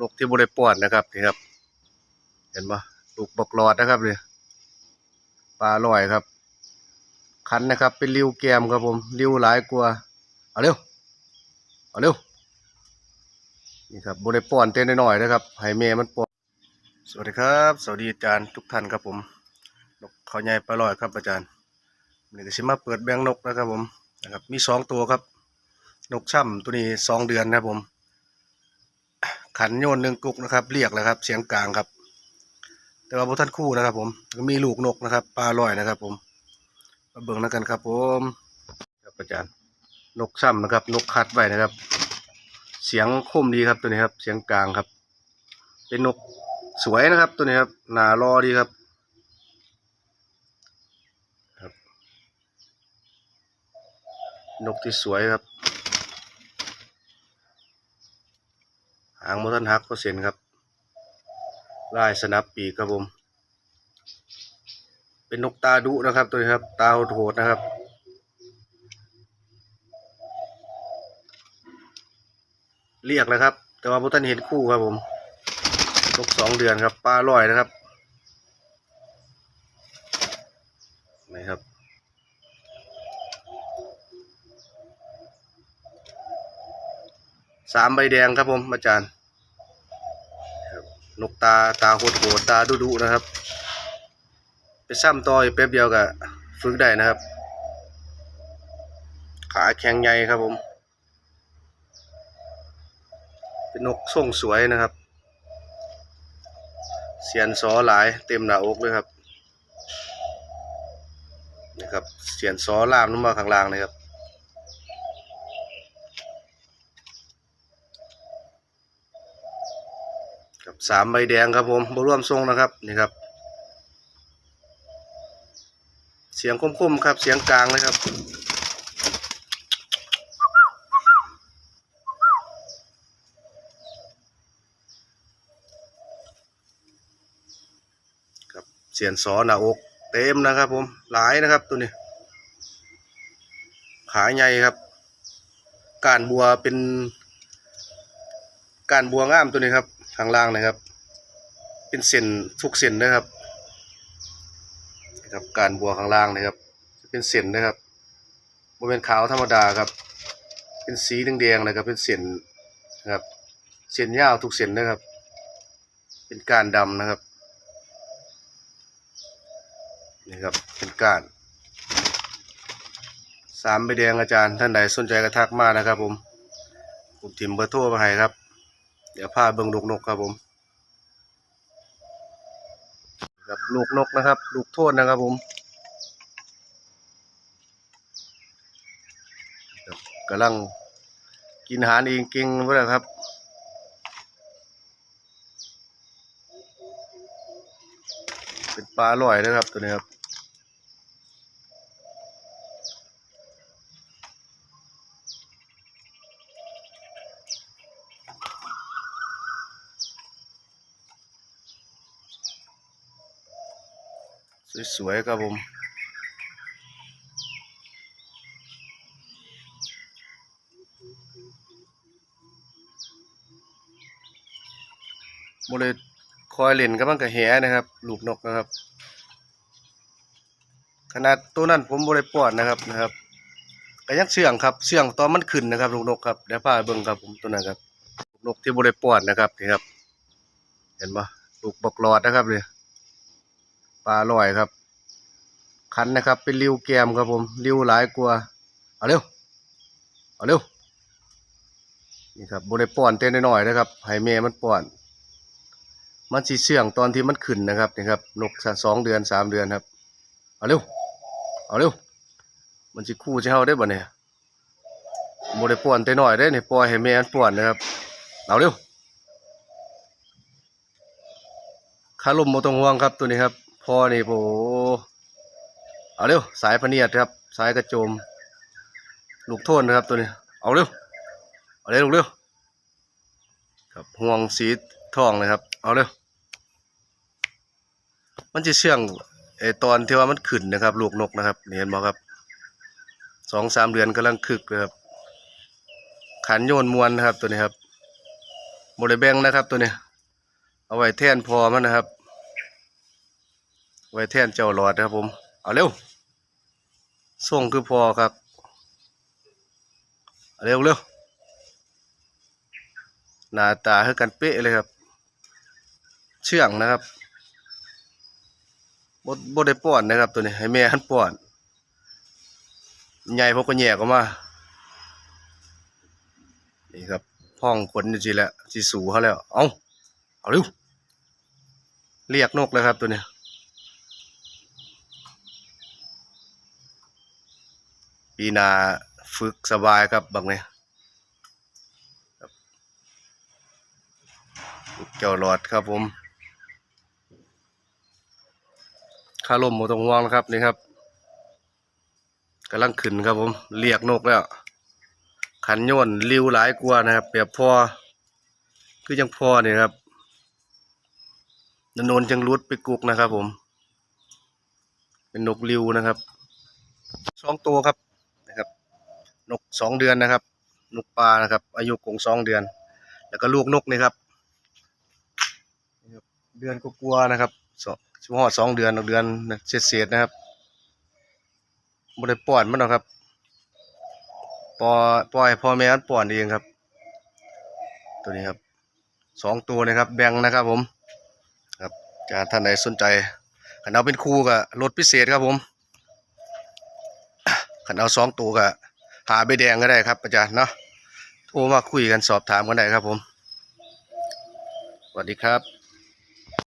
นกที่บริป้อนนะครับนี่ครับ เห็นปะลูกบกหลอดนะครับเนี่ยปลาลอยครับ คันนะครับ เป็นริ้วแกมครับผมริ้วหลายกว่าเอาเร็วเอาเร็วนี่ครับบริป้อนเต้นน้อยๆนะครับให้แม่มันป้อนสวัสดีครับ สวัสดีอาจารย์ทุกท่านครับผมนกเขาใหญ่ปลาลอยครับอาจารย์นี่ก็สิมาเปิดแบงนกนะครับผมนะครับ มีสองตัวครับ นกช่ำตัวนี้สองเดือนนะครับผม ขันโยนหนึ่งกุกนะครับ เรียกแล้วครับ เสียงกลางครับ แต่ว่าพวกท่านคู่นะครับ ผมมีลูกนกนะครับปลาลอยนะครับ ผมมาเบิ่งแล้วกันครับ ผมครับอาจารย์นกช่ำนะครับ นกคัดไว้นะครับ เสียงคมดีครับตัวนี้ครับ เสียงกลางครับ เป็นนกสวยนะครับ ตัวนี้ครับหนารอดีครับครับนกที่สวยครับางมทันฮักเปอร์เซ็นครับลายสนับปีกครับผม เป็นนกตาดุนะครับตัวนี้ครับ ตาโหดนะครับ เรียกแล้วครับ แต่ว่าพวกท่านเห็นคู่ครับผมนกสองเดือนครับปลาลอยนะครับนี่ครับสามใบแดงครับผมอาจารย์ นกตาตาโหดโหดตาดุดุนะครับ ไปซ้ำต่ออีกแป๊บเดียวก็ฝึกได้นะครับ ขาแข็งใหญ่ครับผม เป็นนกทรงสวยนะครับ เสียนซอหลายเต็มหน้าอกเลยครับนี่ครับเสียนซอล่ามลงมาข้างล่างเลยครับ ครับ สามใบแดงครับผมบร่วมทรงนะครับนี่ครับ เสียงคมๆครับ เสียงกลางเลยครับครับเสียนสอหน้าอกเต็มนะครับผมหลายนะครับตัวนี้ขาใหญ่ครับ การบัวเป็น การบัวงามตัวนี้ครับ ข้างล่างนะครับ เป็นเส้นทุกเส้นนะครับครับการบัวข้างล่างนะครับ จะเป็นเส้นนะครับบนเป็นขาวธรรมดาครับ เป็นสีแดงๆนะครับ เป็นเส้นนะครับ เส้นยาวทุกเส้นนะครับ เป็นการดำนะครับนี่ครับเป็นการสามใบแดงอาจารย์ท่านใดสนใจกระทักมานะครับ ผมผมทิมเบอร์โทรมาให้ครับ เดี๋ยวพาเบิ่งลูกนกครับผมครับลูกนกนะครับ ลูกโทษนะครับผมกำลังกินอาหารเองเก่งเพื่อครับเป็นปลาอร่อยนะครับตัวนี้ครับ สวยๆครับผมโมเลยคอยเล่นกับมันกับแหนะครับ ลูกนกนะครับ ขนาดตัวนั้นผมบริปอดนะครับนะครับก็ยังเสื่องครับเสื่องตอนมันขึ้นนะครับ ลูกนกครับเดี๋ยวพาเบิ่งครับผมตัวนั้นครับลูกนกที่บริปอดนะครับนี่ครับ เห็นปะลูกบกหลอดนะครับเนี่ย ลาลอยครับ คันนะครับ เป็นริ้วแกมครับผมริ้วหลายกว่าเอาเร็วเอาเร็วนี่ครับบริป้อนเต้นน้อยๆนะครับให้แม่มันป้อน มันสีเสื่องตอนที่มันขึ้นนะครับนี่ครับนกสองเดือนสามเดือนครับเอาเร็วเอาเร็วมันสิคู่จะเฮาได้บ่เนี่ยบริป้อนเต้นน้อยได้เนี่ยปล่อยให้แม่มันป้อนนะครับเอาเร็วคาลมโมต้องห่วงครับตัวนี้ครับ อนี่โอ้เอาเร็ว สายพะเนียดครับ สายกระโจม ลูกโทนนะครับตัวนี้ เอาเร็ว เอาเร็วลูกเร็วครับห่วงสีทองเลยครับ เอาเร็ว มันจะเชื่องไอตอนที่ว่ามันขึ้นนะครับ ลูกนกนะครับเห็นบ่ครับสองสามเดือนกำลังคึกเลยครับ ขันโยนมวนนะครับตัวนี้ครับบริแบงนะครับตัวนี้ เอาไว้แทนพอมันนะครับ ไว้แทนเจ้าหลอดนะครับผม เอาเร็วส่งคือพอครับเอาเร็วเร็วหน้าตาให้กันเป๊ะเลยครับ เชื่องนะครับบดบดได้ป้อนนะครับ ตัวนี้ให้แม่หันป้อน ใหญ่พวกก็แยกออกมานี่ครับพ่องขนอยู่จีแล้วจีสูเขาแล้ว เอาเอาเร็วเรียกนกเลยครับตัวนี้ ปีนาฝึกสบายครับบางเนี่ยเจ้าหลอดครับผมข้าลมมดตรงห่วงนะครับนี่ครับกำลังขึ้นครับผมเรียกนกแล้ว ขันโยนริ้วหลายกว่านะครับเปียบพอคือยังพอเนี่ยครับนนนจังรุดไปกุกนะครับผม เป็นนกริ้วนะครับสองตัวครับ นกสองเดือนนะครับ นกปลานะครับ อายุกงสองเดือน แล้วก็ลูกนกนี่ครับนี่ครับเดือนก็กลัวๆนะครับสองชิมหอดสองเดือนเดือนเศษๆนะครับบริป้อนมันหรอกครับปอปล่อยพ่อแม่มันป้อนเองครับ ตัวนี้ครับสองตัวนะครับ แบ่งนะครับผม ครับจะท่านใดสนใจขันเอาเป็นคู่กับรถพิเศษครับผมขันเอาสองตัวกับ หาใบแดงก็ได้ครับอาจารย์เนาะโทรมาคุยกันสอบถามกันได้ครับผมสวัสดีครับ